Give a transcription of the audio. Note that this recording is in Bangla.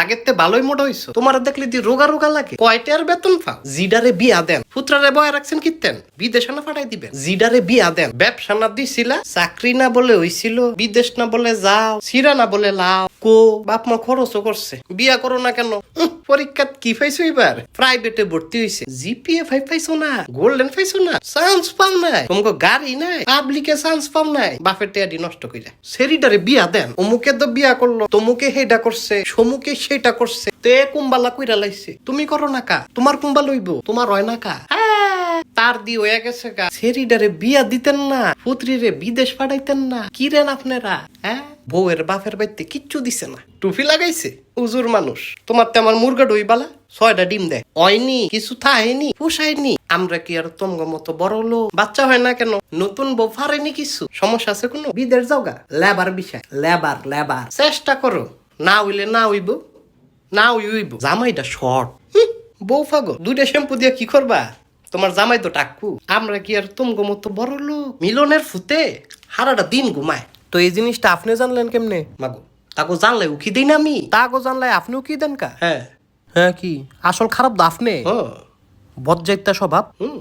আগের তে ভালোই মোটা হইছো। তোমার দেখলে দি রোগা রোগা লাগে। কয়টার বেতন পাও? জিডারে বিয়া দেন। পুত্রারে বয়া রাখছেন কিতেন বিদেশে না পাঠাই দিবেন। জিডারে বিয়া দেন। ব্যবসা না দিছিলা? চাকরি না বলে হইছিল। বিদেশ না বলে যাও। সিরা না বলে লাও। কো, বাপ মা খরচও করছে। বিয়া করো না কেন? পরীক্ষাত কি পাইছো এবার? প্রাইভেটে ভর্তি হইছে। জিপিএ ফাইভ পাইছো না? গোল্ডেন পাইছো না? চান্স পাও নাই। তোমাকে গাড়ি নাই? পাবলিকে চান্স পাও নাই? বাপের টেয়াদি নষ্ট কইরা। সেরিটারে বিয়া দেন। অমুকে তো বিয়া করল, তমুকে হেডা করছে। সমুকে সেটা করছে। তে কুম্বালা কইরা লাইছে, তুমি করো না কা, তোমার কুম্বা লইব, তোমার হয় না কা? তার দি হয়ে গেছে গা সেরিডারে বিয়া দিতেন না, পুত্রীরে বিদেশ পাঠাইতেন না, কি রেন আপনারা? হ্যাঁ বউয়ের বাপের বাড়িতে কিচ্ছু দিছে না, টুপি লাগাইছে, উজুর মানুষ। তোমার তো আমার মুরগা ডইবালা ছয়টা ডিম দেয়। হয়নি, কিছু থাহেনি পোষায়নি আমরা কি আর তমগ মতো বড় লোক? বাচ্চা হয় না কেন? নতুন বউ পারেনি কিছু? সমস্যা আছে কোনো? বিদেশ যাওগা লেবার বিষয়, লেবার লেবার। চেষ্টা করো, না হইলে না হইব। না ওই হইব জামাইটা শর্ট বউ ফাগো দুইটা শ্যাম্পু দিয়ে কি করবা? তোমার জামাই তো টাক্কু আমরা কি আর তুমগো মতো বড় লোক? মিলনের ফুতে হারাটা দিন ঘুমায়। তো এই জিনিসটা আপনি জানলেন কেমনে? মাগো তাকে জানলে উকি দিই না আমি। তাকে জানলে আপনি উকি দেন কা? হ্যাঁ। হ্যাঁ কি? আসল খারাপ তো আপনি। বজ্জাইত্যা স্বভাব। হুম।